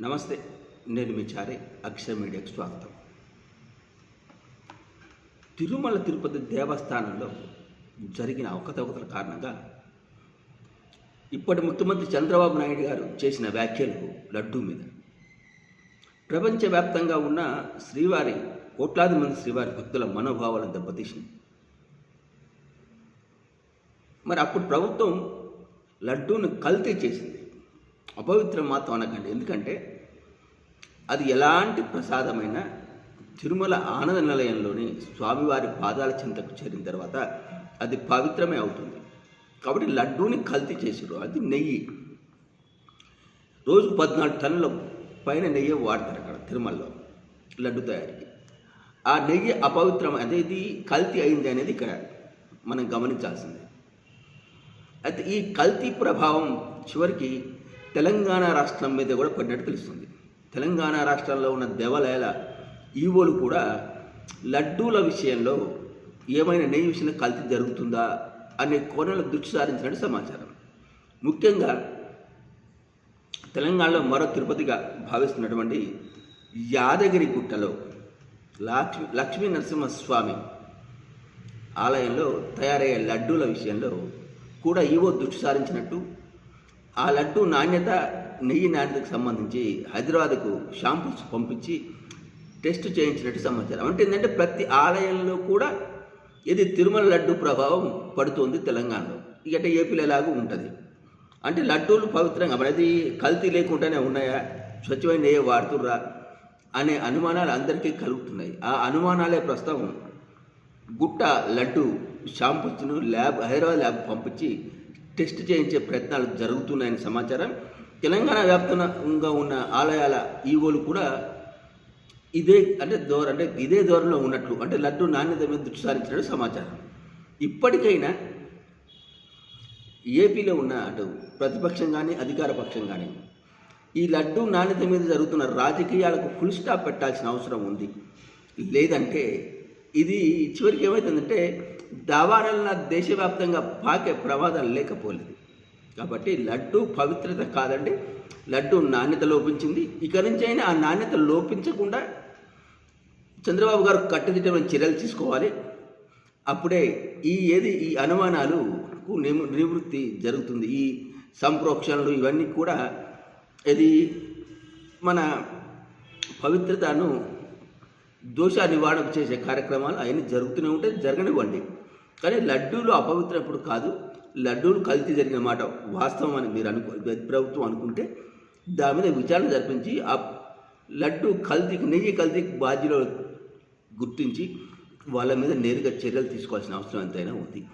నమస్తే నేను మీ చారి అక్షర మీడియాకు స్వాగతం. తిరుమల తిరుపతి దేవస్థానంలో జరిగిన అవకతవకతల కారణంగా ఇప్పటి ముఖ్యమంత్రి చంద్రబాబు నాయుడు గారు చేసిన వ్యాఖ్యలు లడ్డూ మీద. ప్రపంచవ్యాప్తంగా ఉన్న శ్రీవారి కోట్లాది మంది శ్రీవారి భక్తుల మనోభావాలను దెబ్బతీసింది. మరి అప్పుడు ప్రభుత్వం లడ్డూను కల్తీ చేసింది. అపవిత్రం మాత్రం అనకండి ఎందుకంటే అది ఎలాంటి ప్రసాదమైన తిరుమల ఆనంద నిలయంలోని స్వామివారి పాదాల చింతకు చేరిన తర్వాత అది పవిత్రమే అవుతుంది. కాబట్టి లడ్డూని కల్తీ చేసారు అది నెయ్యి. రోజు పద్నాలుగు టన్నుల పైన నెయ్యి వాడతారు అక్కడ తిరుమలలో లడ్డు తయారీకి. ఆ నెయ్యి అపవిత్రం అనేది కల్తీ అయింది అనేది ఇక్కడ మనం గమనించాల్సిందే. అయితే ఈ కల్తీ ప్రభావం చివరికి తెలంగాణ రాష్ట్రం మీద కూడా పడినట్టు తెలుస్తుంది. తెలంగాణ రాష్ట్రంలో ఉన్న దేవాలయాల ఈవోలు కూడా లడ్డూల విషయంలో ఏమైనా నెయ్యి విషయంలో కల్తీ జరుగుతుందా అనే కోణంలో దృష్టి సారించినట్టు సమాచారం. ముఖ్యంగా తెలంగాణలో మరో తిరుపతిగా భావిస్తున్నటువంటి యాదగిరి గుట్టలో లక్ష్మి లక్ష్మీ నరసింహస్వామి ఆలయంలో తయారయ్యే లడ్డూల విషయంలో కూడా ఈవో దృష్టి సారించినట్టు ఆ లడ్డు నాణ్యత నెయ్యి నాణ్యతకు సంబంధించి హైదరాబాద్కు షాంపూస్ పంపించి టెస్ట్ చేయించినట్టు సమాచారం. అంటే ఏంటంటే ప్రతి ఆలయంలో కూడా ఇది తిరుమల లడ్డు ప్రభావం పడుతుంది తెలంగాణలో. ఇక ఏపీలో ఎలాగూ ఉంటుంది. అంటే లడ్డూలు పవిత్రంగా అది కల్తీ లేకుండానే ఉన్నాయా? స్వచ్ఛమైన నెయ్యి వాడుతుర్రా? అనే అనుమానాలు అందరికీ కలుగుతున్నాయి. ఆ అనుమానాలే ప్రస్తుతం గుట్ట లడ్డు షాంపూస్ను ల్యాబ్ హైదరాబాద్ ల్యాబ్ పంపించి టెస్ట్ చేయించే ప్రయత్నాలు జరుగుతున్నాయని సమాచారం. తెలంగాణ వ్యాప్తంగా ఉన్న ఆలయాల ఈవోలు కూడా ఇదే అంటే ధోర అంటే ఇదే దూరంలో ఉన్నట్లు అంటే లడ్డు నాణ్యత మీద దృష్టి సారించినట్టు సమాచారం. ఇప్పటికైనా ఏపీలో ఉన్న అటు ప్రతిపక్షం కానీ అధికార పక్షం కానీ ఈ లడ్డు నాణ్యత మీద జరుగుతున్న రాజకీయాలకు ఫుల్ స్టాప్ పెట్టాల్సిన అవసరం ఉంది. లేదంటే ఇది చివరికి ఏమవుతుందంటే దావాలన దేశవ్యాప్తంగా పాకే ప్రమాదం లేకపోలేదు. కాబట్టి లడ్డు పవిత్రత కాదండి. లడ్డు నాణ్యత లోపించింది. ఇక నుంచి అయినా ఆ నాణ్యత లోపించకుండా చంద్రబాబు గారు కట్టుదిట్టమైన చర్యలు తీసుకోవాలి. అప్పుడే ఈ ఏది ఈ అనుమానాలకు నివృత్తి జరుగుతుంది. ఈ సంప్రోక్షణలు ఇవన్నీ కూడా ఇది మన పవిత్రతను దోష నివారణ చేసే కార్యక్రమాలు అవన్నీ జరుగుతూనే ఉంటాయి జరగనివ్వండి. కానీ లడ్డూలు అపవిత్రప్పుడు కాదు. లడ్డూలు కల్తీ జరిగిన మాట వాస్తవం అని మీరు అనుకో ప్రభుత్వం అనుకుంటే దాని మీద విచారణ జరిపించి ఆ లడ్డు కల్తీకి నెయ్యి కల్తీకి బాధ్యులు గుర్తించి వాళ్ళ మీద నేరుగా చర్యలు తీసుకోవాల్సిన అవసరం ఎంతైనా ఉంది.